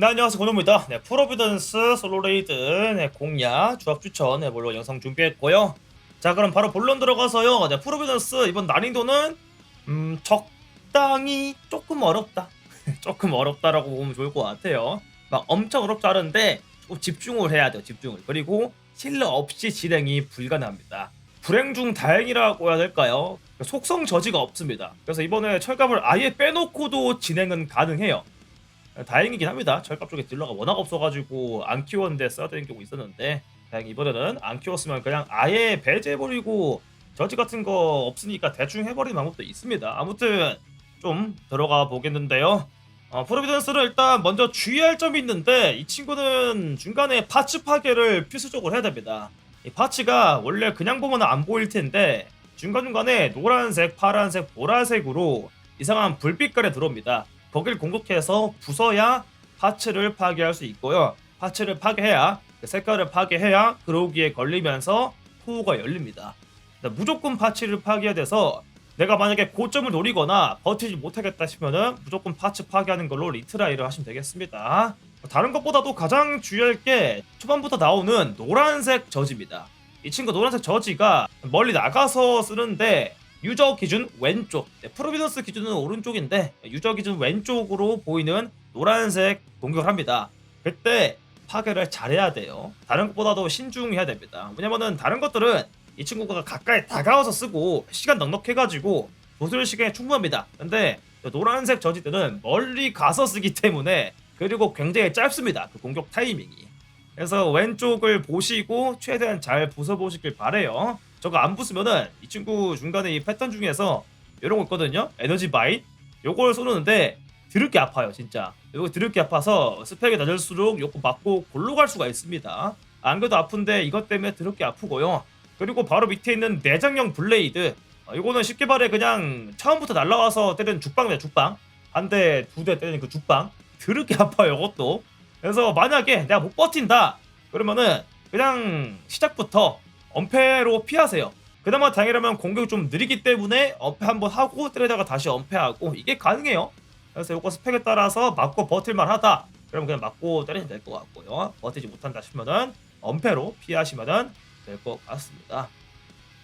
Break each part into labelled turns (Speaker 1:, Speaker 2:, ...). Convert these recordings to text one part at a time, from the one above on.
Speaker 1: 네 안녕하세요. 고노입니다. 네 프로비던스 솔로레이드 네 공략 조합 추천 네 물론 영상 준비했고요. 자 그럼 바로 본론 들어가서요. 네 프로비던스 이번 난이도는 음 적당히 조금 어렵다. 조금 어렵다라고 보면 좋을 것 같아요. 막 엄청 어렵지 않은데 집중을 해야 돼요 집중을. 그리고 힐러 없이 진행이 불가능합니다. 불행 중 다행이라고 해야 될까요? 속성 저지가 없습니다. 그래서 이번에 철갑을 아예 빼놓고도 진행은 가능해요 다행이긴 합니다. 철갑 쪽에 딜러가 워낙 없어가지고 안 키웠는데 써야 되는 경우 있었는데 다행히 이번에는 안 키웠으면 그냥 아예 배제해버리고 저지 같은 거 없으니까 대충 해버리는 방법도 있습니다. 아무튼 좀 들어가 보겠는데요. 어, 프로비던스는 일단 먼저 주의할 점이 있는데 이 친구는 중간에 파츠 파괴를 필수적으로 해야 됩니다. 이 파츠가 원래 그냥 보면 안 보일 텐데 중간중간에 노란색, 파란색, 보라색으로 이상한 불빛깔에 들어옵니다. 거길 공격해서 부숴야 파츠를 파괴할 수 있고요. 파츠를 파괴해야 그 색깔을 파괴해야 그로기에 걸리면서 포가 열립니다. 근데 무조건 파츠를 파괴해야 돼서 내가 만약에 고점을 노리거나 버티지 못하겠다 싶으면은 무조건 파츠 파괴하는 걸로 리트라이를 하시면 되겠습니다. 다른 것보다도 가장 주의할 게 초반부터 나오는 노란색 저지입니다. 이 친구 노란색 저지가 멀리 나가서 쓰는데 유저 기준 왼쪽. 네, 프로비던스 기준은 오른쪽인데 유저 기준 왼쪽으로 보이는 노란색 공격을 합니다. 그때 파괴를 잘해야 돼요. 다른 것보다도 신중해야 됩니다. 왜냐면은 다른 것들은 이 친구가 가까이 다가와서 쓰고 시간 넉넉해가지고 도술 시간이 충분합니다. 근데 노란색 저지들은 멀리 가서 쓰기 때문에 그리고 굉장히 짧습니다. 그 공격 타이밍이. 그래서 왼쪽을 보시고 최대한 잘 부숴보시길 바래요 저거 안 부수면은 이 친구 중간에 이 패턴 중에서 이런 거 있거든요. 에너지 바인 요걸 쏘는데 드럽게 아파요, 진짜. 이거 드럽게 아파서 스펙이 낮을수록 요거 맞고 골로 갈 수가 있습니다. 안 그래도 아픈데 이것 때문에 드럽게 아프고요. 그리고 바로 밑에 있는 내장형 블레이드. 어, 이거는 쉽게 말해 그냥 처음부터 날라와서 때리는 죽방이야, 죽방. 한 대, 두 대 때리는 그 죽방. 드럽게 아파요, 이것도. 그래서 만약에 내가 못 버틴다. 그러면은 그냥 시작부터 엄폐로 피하세요. 그나마 당이라면 공격이 좀 느리기 때문에 엄폐 한번 하고 때리다가 다시 엄폐하고 이게 가능해요. 그래서 이거 스펙에 따라서 맞고 버틸만 하다. 그러면 그냥 맞고 때리면 될 것 같고요. 버티지 못한다 싶으면은 엄폐로 피하시면 될것 같습니다.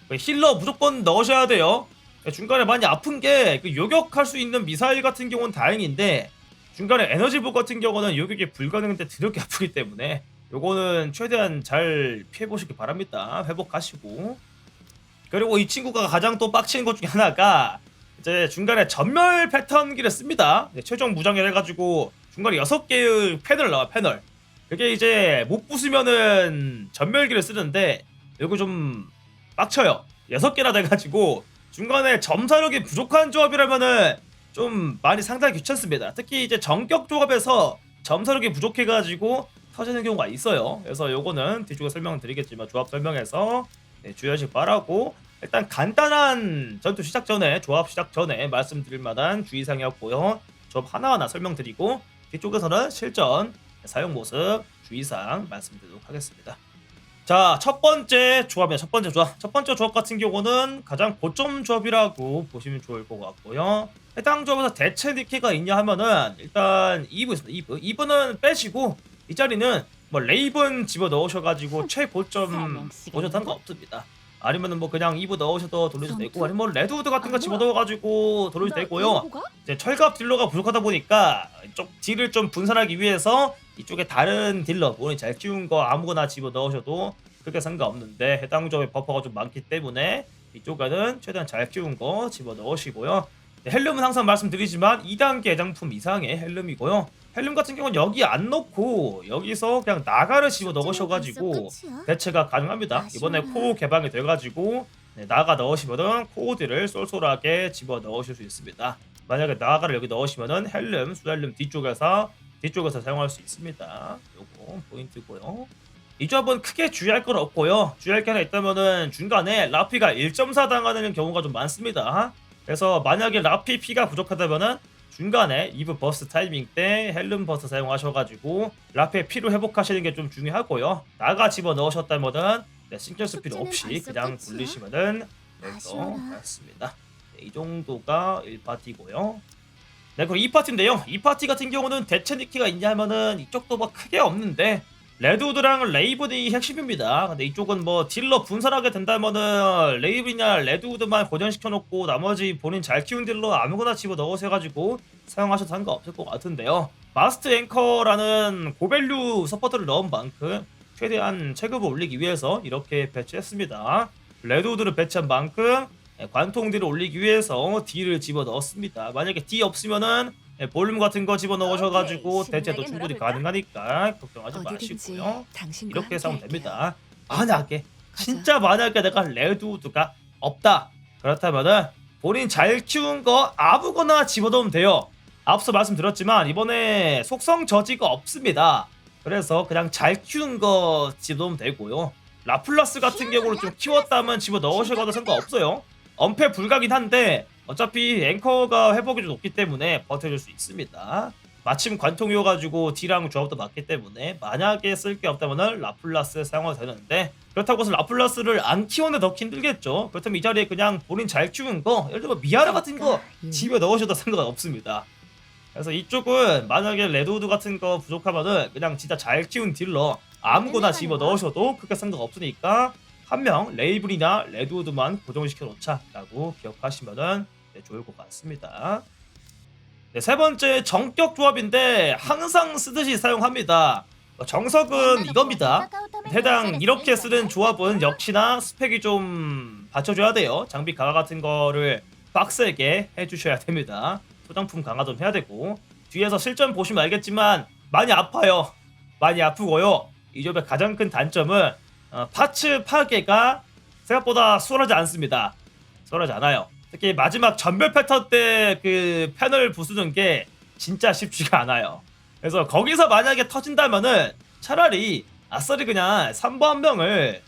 Speaker 1: 그 힐러 무조건 넣으셔야 돼요. 중간에 많이 아픈 게그 요격할 수 있는 미사일 같은 경우는 다행인데 중간에 에너지복 같은 경우는 요격이 불가능한데 드럽게 아프기 때문에 요거는 최대한 잘 피해보시기 바랍니다. 회복하시고. 그리고 이 친구가 가장 또 빡치는 것 중에 하나가 이제 중간에 전멸 패턴기를 씁니다. 최종 무장을 해가지고 중간에 6개의 패널 나와 패널. 그게 이제 못 부수면은 전멸기를 쓰는데 이거 좀 빡쳐요. 6개나 돼가지고 중간에 점사력이 부족한 조합이라면은 좀 많이 상당히 귀찮습니다. 특히 이제 정격 조합에서 점사력이 부족해가지고 터지는 경우가 있어요. 그래서 요거는 뒤쪽에 설명을 드리겠지만 조합 설명에서 네, 주의하시기 바라고 일단 간단한 전투 시작 전에 조합 시작 전에 말씀드릴 만한 주의사항이었고요. 조합 하나하나 설명드리고 뒤쪽에서는 실전 사용 모습 주의사항 말씀드리도록 하겠습니다. 자, 첫 번째 조합이야. 첫 번째 조합. 첫 번째 조합 같은 경우는 가장 고점 조합이라고 보시면 좋을 것 같고요. 해당 조합에서 대체 니케가 있냐 하면은 일단 2부 있습니다. 2부. 2부는 빼시고 이 자리는 뭐 레이븐 집어 넣으셔가지고 최고점 보셔도 상관없습니다. 아니면은 뭐 그냥 2부 넣으셔도 돌려도 되고 아니면 뭐 레드우드 같은 거 집어 넣어가지고 돌려도 되고요. 이제 철갑 딜러가 부족하다 보니까 좀 딜을 좀 분산하기 위해서 이쪽에 다른 딜러 본인이 잘 키운 거 아무거나 집어 넣으셔도 크게 상관없는데 해당 점의 버퍼가 좀 많기 때문에 이쪽에는 최대한 잘 키운 거 집어 넣으시고요. 헬름은 항상 말씀드리지만 2단계 애장품 이상의 헬름이고요. 헬름 같은 경우는 여기 안 넣고 여기서 그냥 나가를 집어 넣으셔가지고 대체가 가능합니다. 이번에 코어 개방이 돼가지고 네, 나가 넣으시면은 코어들을 쏠쏠하게 집어 넣으실 수 있습니다. 만약에 나가를 여기 넣으시면은 헬름, 수헬름 뒤쪽에서 뒤쪽에서 사용할 수 있습니다. 요거 포인트고요. 이 조합은 크게 주의할 건 없고요. 주의할 게 하나 있다면은 중간에 라피가 1.4 당하는 경우가 좀 많습니다. 그래서 만약에 라피 피가 부족하다면은 중간에 이브 버스 타이밍 때 헬름 버스 사용하셔가지고 라페 피로 회복하시는 게 좀 중요하고요. 나가 집어 넣으셨다면은 네, 신경 쓸 필요 없이 그냥 돌리시면은 될것 같습니다. 네, 이 정도가 1파티고요. 네, 그리고 이 파티인데요. 이 파티 같은 경우는 대체 니키가 있냐 하면은 이쪽도 뭐 크게 없는데 레드우드랑 레이븐이 핵심입니다. 근데 이쪽은 뭐 딜러 분산하게 된다면은 레이븐이나 레드우드만 고정시켜놓고 나머지 본인 잘 키운 딜러 아무거나 집어 넣으셔가지고 사용하셔도 상관없을 것 같은데요. 마스트 앵커라는 고밸류 서포터를 넣은 만큼 최대한 체급을 올리기 위해서 이렇게 배치했습니다. 레드우드를 배치한 만큼 예, 관통 딜을 올리기 위해서 D를 집어 넣었습니다. 만약에 D 없으면은 예, 볼륨 같은 거 집어 넣으셔가지고
Speaker 2: 오케이,
Speaker 1: 대체도
Speaker 2: 신나게
Speaker 1: 충분히
Speaker 2: 놀아볼까?
Speaker 1: 가능하니까 걱정하지
Speaker 2: 어디든지
Speaker 1: 마시고요.
Speaker 2: 당신과
Speaker 1: 이렇게 해서 하면. 됩니다. 만약에
Speaker 2: 가자.
Speaker 1: 진짜 만약에 내가 레드우드가 없다 그렇다면은 본인 잘 키운 거 아무거나 집어넣으면 돼요. 앞서 말씀드렸지만 이번에 속성 저지가 없습니다. 그래서 그냥 잘 키운 거 집어넣으면 되고요. 라플라스 같은 경우를 좀 키웠다면 집어 넣으셔도 상관없어요. 엄폐 불가긴 한데 어차피 앵커가 회복이 좀 높기 때문에 버텨줄 수 있습니다. 마침 관통이어 가지고 D랑 조합도 맞기 때문에 만약에 쓸 게 없다면 라플라스 사용해도 되는데 그렇다고 해서 라플라스를 안 키우는데 넣기 힘들겠죠. 그렇다면 이 자리에 그냥 본인 잘 키운 거 예를 들면 미아라 같은 거
Speaker 2: 음.
Speaker 1: 집에 넣으셔도 상관없습니다. 그래서 이쪽은 만약에 레드우드 같은 거 부족하면은 그냥 진짜 잘 키운 딜러 아무거나 집어 넣으셔도 크게 상관없으니까 한 명 레이블이나 레드우드만 고정시켜 놓자라고 기억하시면은 네, 좋을 것 같습니다. 네, 세 번째 정격 조합인데 항상 쓰듯이 사용합니다. 어, 정석은 이겁니다. 해당 이렇게 쓰는 조합은 역시나 스펙이 좀 받쳐줘야 돼요. 장비 강화 같은 거를 빡세게 해주셔야 됩니다. 소장품 강화 좀 해야 되고 뒤에서 실전 보시면 알겠지만 많이 아파요. 많이 아프고요. 이 조합의 가장 큰 단점은 어, 파츠 파괴가 생각보다 수월하지 않습니다. 수월하지 않아요. 특히 마지막 전멸 패턴 때 그 패널 부수는 게 진짜 쉽지가 않아요. 그래서 거기서 만약에 터진다면은 차라리 아싸리 그냥 3번 한 명을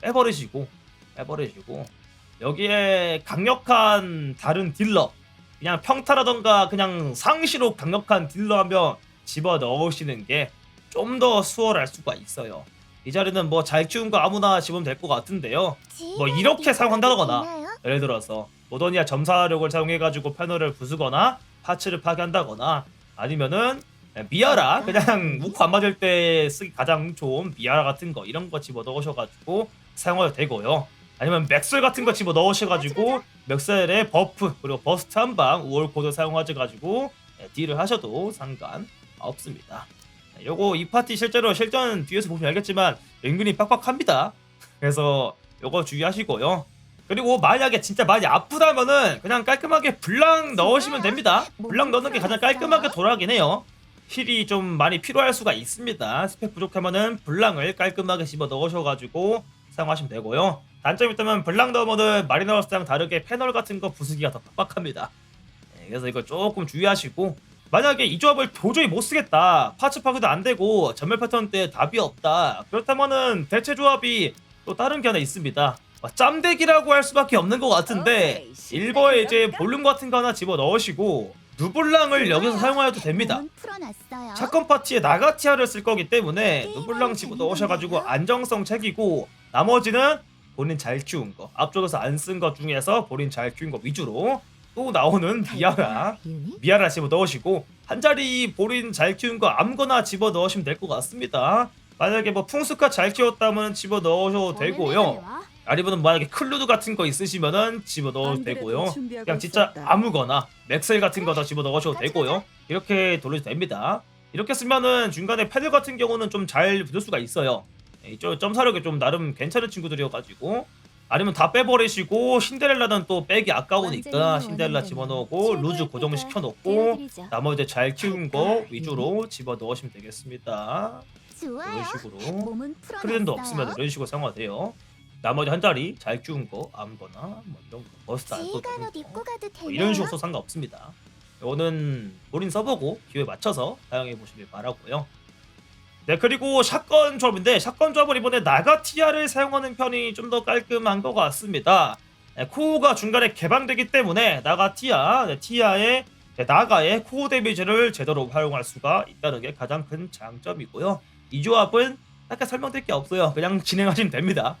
Speaker 1: 빼버리시고 빼버리시고 여기에 강력한 다른 딜러 그냥 평타라던가 그냥 상시로 강력한 딜러 한 명 집어 넣으시는 게 좀 더 수월할 수가 있어요. 이 자리는 뭐 잘 키운 거 아무나 집으면 될 것 같은데요. 뭐 이렇게 사용한다거나 예를 들어서 모더니아 점사력을 사용해가지고 패널을 부수거나 파츠를 파괴한다거나 아니면은 미아라 그냥 우크 안 맞을 때 쓰기 가장 좋은 미아라 같은 거 이런 거 집어 넣으셔가지고 사용해도 되고요. 아니면 맥셀 같은 거 집어 넣으셔가지고 맥셀의 버프 그리고 버스트 한 방 우월 코드 사용하셔가지고 네, 딜을 하셔도 상관 없습니다. 네, 요거 이 파티 실제로 실전 뒤에서 보면 알겠지만 은근히 빡빡합니다. 그래서 요거 주의하시고요. 그리고 만약에 진짜 많이 아프다면은 그냥 깔끔하게 블랑 넣으시면 됩니다. 블랑 넣는 게 가장 깔끔하게 돌아가긴 해요. 힐이 좀 많이 필요할 수가 있습니다. 스펙 부족하면은 블랑을 깔끔하게 집어 넣으셔가지고 사용하시면 되고요. 단점이 있다면 블랑 넣으면은 마리너스랑 다르게 패널 같은 거 부수기가 더 빡빡합니다. 네, 그래서 이거 조금 주의하시고 만약에 이 조합을 도저히 못 쓰겠다 파츠 파괴도 안 되고 전멸 패턴 때 답이 없다 그렇다면은 대체 조합이 또 다른 게 하나 있습니다 어, 짬대기라고 할 수밖에 없는 것 같은데
Speaker 2: 신나게
Speaker 1: 일버에 이제
Speaker 2: 놀아볼까?
Speaker 1: 볼륨 같은 거 하나 집어 넣으시고 누블랑을 여기서 사용하여도 됩니다. 사건 파티에 나가티아를 쓸 거기 때문에 누블랑 집어 넣으셔가지고 안정성 책이고 나머지는 본인 잘 키운 거 앞쪽에서 안쓴것 중에서 본인 잘 키운 거 위주로 또 나오는 미아라? 미아라 집어 넣으시고 한 자리 본인 잘 키운 거 아무거나 집어 넣으시면 될 것 같습니다 만약에 뭐 풍수카 잘 키웠다면 집어 넣으셔도 되고요 아니면 만약에 클루드 같은 거 있으시면은 집어 넣어도 되고요 그냥 진짜 아무거나 맥셀 같은 거 다 집어 넣으셔도 되고요. 이렇게 돌려도 됩니다. 이렇게 쓰면은 중간에 패드 같은 경우는 좀 잘 붙을 수가 있어요. 예, 이쪽 점사력이 좀 나름 괜찮은 친구들이어가지고 아니면 다 빼버리시고 신데렐라는 또 빼기 아까우니까 신데렐라 집어넣고 루즈 고정시켜놓고 나머지 잘 키운 거 위주로 집어 넣으시면 되겠습니다.
Speaker 3: 좋아요.
Speaker 1: 이런 식으로. 크리덴도 없으면 이런 식으로 사용하돼요 나머지 한 자리 잘 키운 거 아무거나 뭐 이런 거 버스트 안 써도
Speaker 3: 지휘관 옷
Speaker 1: 되고
Speaker 3: 입고 가도 되나요?
Speaker 1: 뭐 이런 식으로 상관없습니다. 이거는 본인 써보고 기회 맞춰서 사용해 보시길 바라고요. 네 그리고 샷건 조합인데 샷건 조합을 이번에 나가티아를 사용하는 편이 좀 더 깔끔한 것 같습니다. 네, 코어가 중간에 개방되기 때문에 나가티아, 네, 티아의 네, 나가의 코어 데미지를 제대로 활용할 수가 있다는 게 가장 큰 장점이고요. 이 조합은 딱히 설명드릴 게 없어요. 그냥 진행하시면 됩니다.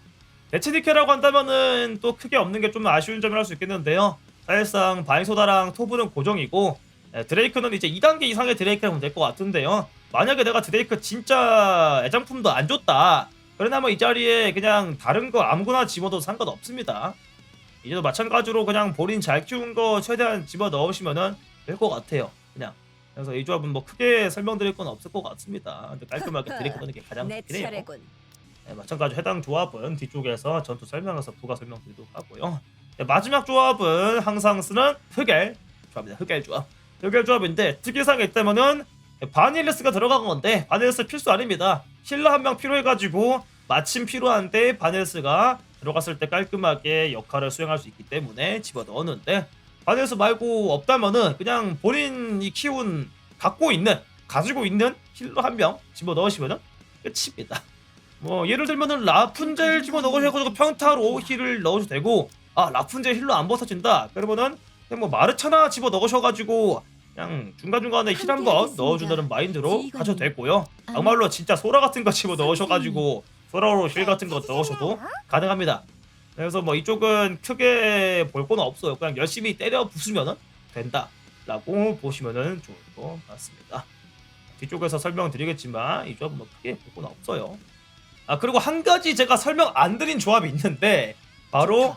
Speaker 1: 대치니케라고 한다면은 또 크게 없는 게 좀 아쉬운 점이랄 수 있겠는데요. 사실상 바이소다랑 토브는 고정이고 네, 드레이크는 이제 2단계 이상의 드레이크라면 될 것 같은데요. 만약에 내가 드레이크 진짜 애장품도 안 줬다. 그러나면 이 자리에 그냥 다른 거 아무거나 집어도 상관없습니다. 이제도 마찬가지로 그냥 본인 잘 키운 거 최대한 집어 넣으시면은 될 것 같아요. 그냥. 그래서 이 조합은 뭐 크게 설명드릴 건 없을 것 같습니다. 근데 깔끔하게 드레이크 넣는 게 가장
Speaker 2: 내
Speaker 1: 좋긴 해요. 네, 마찬가지 해당 조합은 뒤쪽에서 전투 설명에서 부가 설명드리도록 하고요. 네, 마지막 조합은 항상 쓰는 흑엘 조합입니다. 흑엘 조합. 흑엘 조합인데 특이사항이 있다면은 바닐리스가 들어간 건데 바닐리스 필수 아닙니다. 힐러 한 명 필요해가지고 마침 필요한데 바닐리스가 들어갔을 때 깔끔하게 역할을 수행할 수 있기 때문에 집어 넣었는데 바닐리스 말고 없다면은 그냥 본인이 키운 갖고 있는 가지고 있는 힐러 한 명 집어 넣으시면은 끝입니다. 뭐 예를 들면은 라푼젤 집어 넣으셔가지고 평타로 힐을 넣으셔도 되고 아 라푼젤 힐러 안 벗어진다. 그러면은 그냥 뭐 마르차나 집어 넣으셔가지고 그냥 중간중간에 힐 한번 넣어준다는 마인드로 하셔도 되고요. 정말로 진짜 소라 같은 거 집어 넣으셔가지고 소라로 힐 같은 거 넣으셔도 가능합니다. 그래서 뭐 이쪽은 크게 볼 건 없어요. 그냥 열심히 때려 부수면은 된다 라고 보시면은 좋을 것 같습니다. 뒤쪽에서 설명드리겠지만 이 조합은 뭐 크게 볼 건 없어요 아 그리고 한 가지 제가 설명 안 드린 조합이 있는데 바로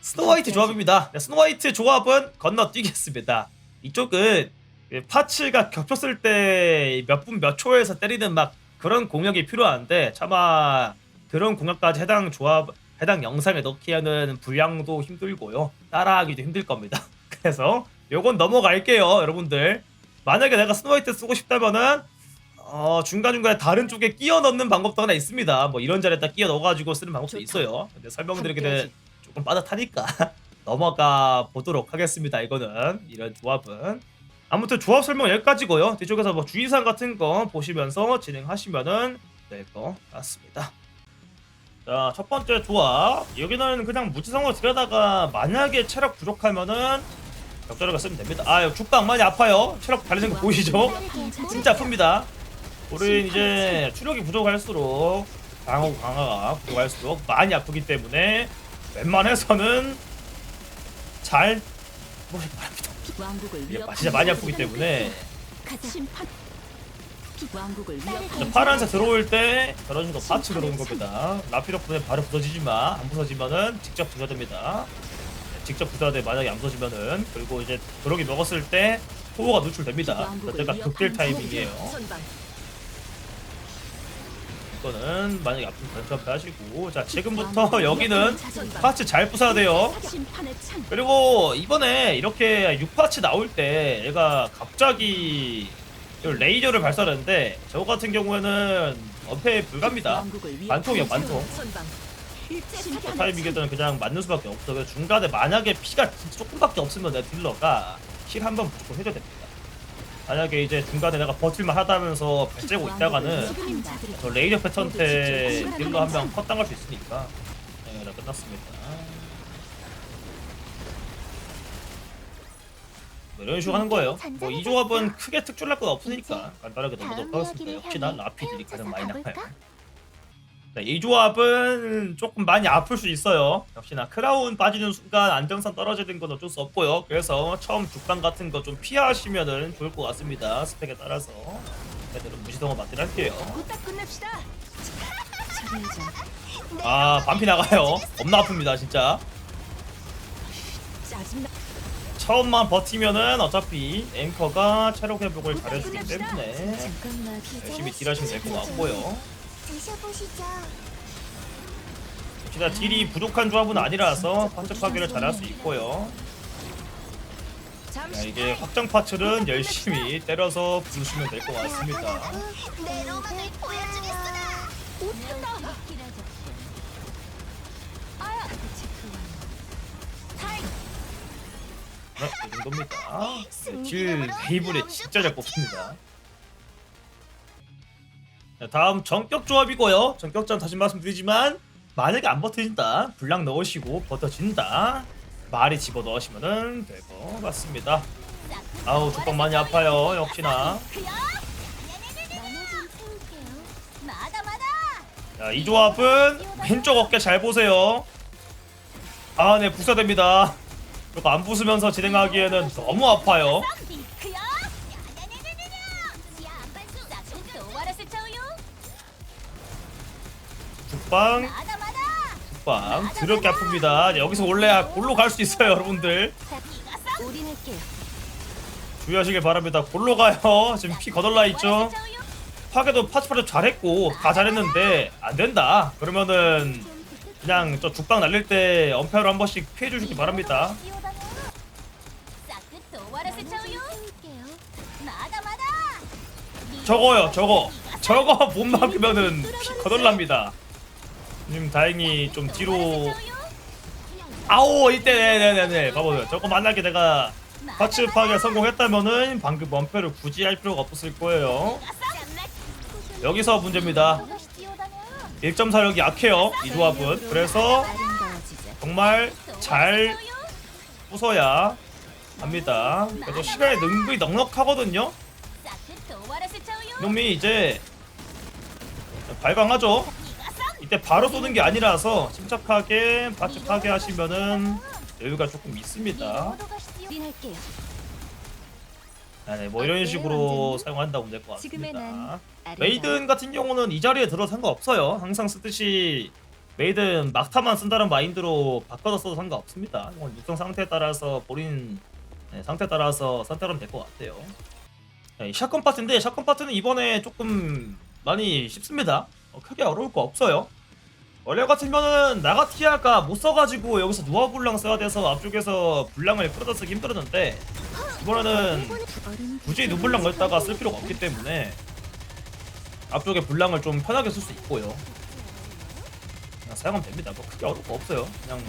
Speaker 1: 스노화이트 조합입니다. 네, 스노화이트 조합은 건너뛰겠습니다. 이쪽은 그 파츠가 겹쳤을 때 몇 분 몇 초에서 때리는 막 그런 공격이 필요한데 차마 그런 공격까지 해당 조합 해당 영상에 넣기에는 분량도 힘들고요 따라하기도 힘들 겁니다. 그래서 요건 넘어갈게요 여러분들. 만약에 내가 스노화이트 쓰고 싶다면은 어, 중간중간에 다른 쪽에 끼워 넣는 방법도 하나 있습니다. 뭐 이런 자리에다 끼워 넣어가지고 쓰는 방법도
Speaker 2: 좋다.
Speaker 1: 있어요. 근데 설명드리기는
Speaker 2: 함께하지.
Speaker 1: 조금 빠듯하니까 넘어가 보도록 하겠습니다. 이거는 이런 조합은 아무튼 조합 설명 여기까지고요. 뒤쪽에서 뭐 주의사항 같은 거 보시면서 진행하시면은 될 것 같습니다. 자, 첫 번째 조합. 여기는 그냥 무지성으로 들여다가 만약에 체력 부족하면은 적절하게 쓰면 됩니다. 아, 죽방 많이 아파요. 체력 달리는 거 보이시죠? 진짜 아픕니다. 우린 이제 추력이 부족할수록 방어 강화가 부족할수록 많이 아프기 때문에 웬만해서는 잘 이게
Speaker 2: 위협하는
Speaker 1: 진짜 많이 아프기 때문에.
Speaker 2: 위협하는
Speaker 1: 파란색 들어올 때 저런 식으로 파츠 들어오는 겁니다. 라피 덕분에 바로 부서지지만 안 부서지면은 직접 부서집니다. 네, 직접 부서야 만약에 안 부서지면은. 그리고 이제 그러기 먹었을 때 포호가 노출됩니다.
Speaker 2: 왕국을
Speaker 1: 그때가 극딜 타이밍이에요. 이거는 만약에 아픈 변수 하시고 자 지금부터 여기는. 파츠 잘 부숴야 돼요. 그리고 이번에 이렇게 6파츠 나올 때 얘가 갑자기 이 레이저를 발사하는데 저거 같은 경우에는 어패 반통이야, 반통.
Speaker 2: 선방.
Speaker 1: 저
Speaker 2: 심판의
Speaker 1: 타이밍에서는 그냥 맞는 수밖에 없어. 그래서 중간에 만약에 피가 진짜 조금밖에 없으면 내 딜러가 힐 한번 무조건 해줘야 됩니다. 만약에 이제 중간에 내가 버틸만 하다면서 발재고 있다가는 저 레이저 패턴 때 딜러 한 명 컷당할 수 있으니까 네, 다 끝났습니다. 뭐 이런 식으로 하는 거예요. 뭐 이 조합은 크게 특출날 건 없으니까 간단하게 넘어가도록 하겠습니다. 역시나 라피들이 가장 많이 나빠요. 네, 이 조합은 조금 많이 아플 수 있어요. 역시나 크라운 빠지는 순간 안정성 떨어지는 건 어쩔 수 없고요. 그래서 처음 죽방 같은 거 좀 피하시면은 좋을 것 같습니다. 스펙에 따라서. 애들은 무시동어.
Speaker 2: 후딱 끝냅시다. 차례이자.
Speaker 1: 아 반피 나가요. 겁나 아픕니다 진짜.
Speaker 2: 짜증나.
Speaker 1: 처음만 버티면은 어차피 앵커가 체력 회복을 잘해주기 때문에
Speaker 2: 잠깐만.
Speaker 1: 열심히 딜하시면 될 것 같고요.
Speaker 3: 드셔보시죠.
Speaker 1: 역시나 딜이 부족한 조합은 아니라서 파츠 파괴를 잘할 수 있고요. 자, 이게 확장 파츠는 열심히 때려서 부수시면 될 것 같습니다.
Speaker 3: 내 로망을 보여주겠으나.
Speaker 2: 웃긴다.
Speaker 1: 네, 이 정도입니다. 네, 딜 베이블에 진짜 잘 뽑습니다. 자, 다음 전격 조합이고요. 전격전 다시 말씀드리지만 만약에 안 버텨진다, 불량 넣으시고 버텨진다, 말이 집어 넣으시면 될것 같습니다. 아우 조금 많이 아파요. 역시나. 자, 이 조합은 왼쪽 어깨 잘 보세요. 아, 네, 부사됩니다. 이거 안 부수면서 진행하기에는 너무 아파요.
Speaker 3: 마다.
Speaker 1: 빵. 드럽게 아픕니다. 네, 여기서 원래 골로 갈 수 있어요, 여러분들. 주의하시길 바랍니다. 골로 가요. 지금 피 거덜나 있죠. 파괴도 파츠파츠 잘했고 다 잘했는데 안 된다. 그러면은 그냥 저 죽방 날릴 때 엄폐로 한 번씩 피해 주시기 바랍니다. 저거요, 저거. 저거 못 막으면은 피 거덜납니다. 님 다행히 좀 뒤로 아오 이때 네네네 봐보세요. 저거 만약에 내가 파츠 파괴 성공했다면은 방금 엄폐를 굳이 할 필요가 없었을 거예요. 여기서 문제입니다. 1.4력이 약해요 이 조합은. 그래서. 정말 잘 부숴야 합니다. 그래도 시간이 능비 넉넉하거든요. 놈이 이제 발광하죠. 이때 바로 쏘는 게 아니라서 침착하게 바츠 파괴하시면은 여유가 조금 있습니다. 아, 네, 뭐 이런 식으로 사용한다고 될 것 같습니다. 메이든 같은 경우는 이 자리에 들어 상관없어요. 항상 쓰듯이 메이든 막타만 쓴다는 마인드로 바꿔서 써도 상관없습니다. 이건 육성 상태에 따라서 본인 네, 상태에 따라서 선택하면 될 것 같아요. 네, 이 샷건 파트인데 샷건 파트는 이번에 조금 많이 쉽습니다. 어, 크게 어려울 거 없어요. 원래 같으면은 나가티아가 못 써가지고 여기서 누아 불랑 써야 돼서 앞쪽에서 불랑을 끌어다 쓰기 힘들었는데 이번에는 굳이 누블랑 걸다가 쓸 필요가 없기 때문에 앞쪽에 불량을 좀 편하게 쓸 수 있고요. 그냥 사용하면 됩니다. 뭐 크게 어려울 거 없어요. 그냥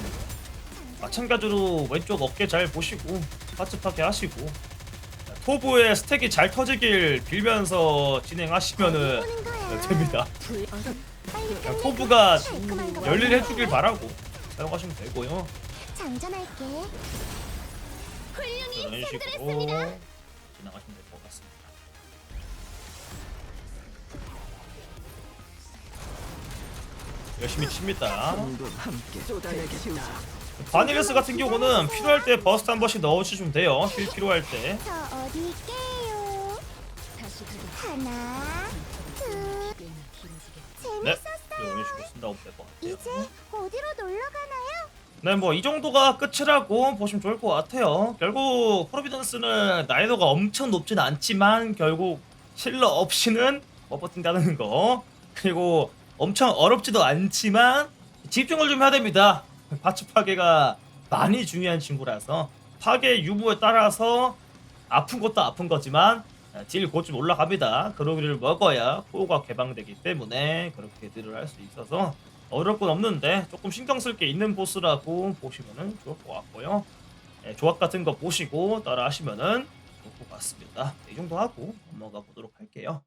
Speaker 1: 마찬가지로 왼쪽 어깨 잘 보시고 파츠 파괴 하시고 토브의 스택이 잘 터지길 빌면서 진행하시면은 됩니다. 그냥 토브가 열일 해주길 바라고 사용하시면 되고요.
Speaker 3: 장전할게. 훌륭히
Speaker 1: 이런 식으로. 지나가시면 될것 같습니다. 열심히 칩니다.
Speaker 4: 도 함께 쏟아내겠다.
Speaker 1: 바닐레스 같은 경우는 필요할 때 버스트 한 번씩 넣어주시면 돼요. 힐 필요할 때.
Speaker 3: 저 어디 있게요?
Speaker 2: 다시 가자.
Speaker 3: 하나, 둘,
Speaker 2: 꽤나 길어지겠다.
Speaker 1: 네. 이런 식으로 쓴다고 될것 같아요.
Speaker 3: 이제 어디로 놀러 가나요?
Speaker 1: 네, 뭐 이 정도가 끝이라고 보시면 좋을 것 같아요. 결국 프로비던스는 난이도가 엄청 높진 않지만 결국 실러 없이는 못 버틴다는 거. 그리고 엄청 어렵지도 않지만 집중을 좀 해야 됩니다. 파츠 파괴가 많이 중요한 친구라서 파괴 유무에 따라서 아픈 것도 아픈 거지만 딜곧좀 올라갑니다. 그러기를 먹어야 코어가 개방되기 때문에 그렇게 딜을 할 수 있어서 어려울 건 없는데 조금 신경 쓸 게 있는 보스라고 보시면은 좋을 것 같고요. 예, 조합 같은 거 보시고 따라 하시면은 좋을 것 같습니다. 이 정도 하고 넘어가 보도록 할게요.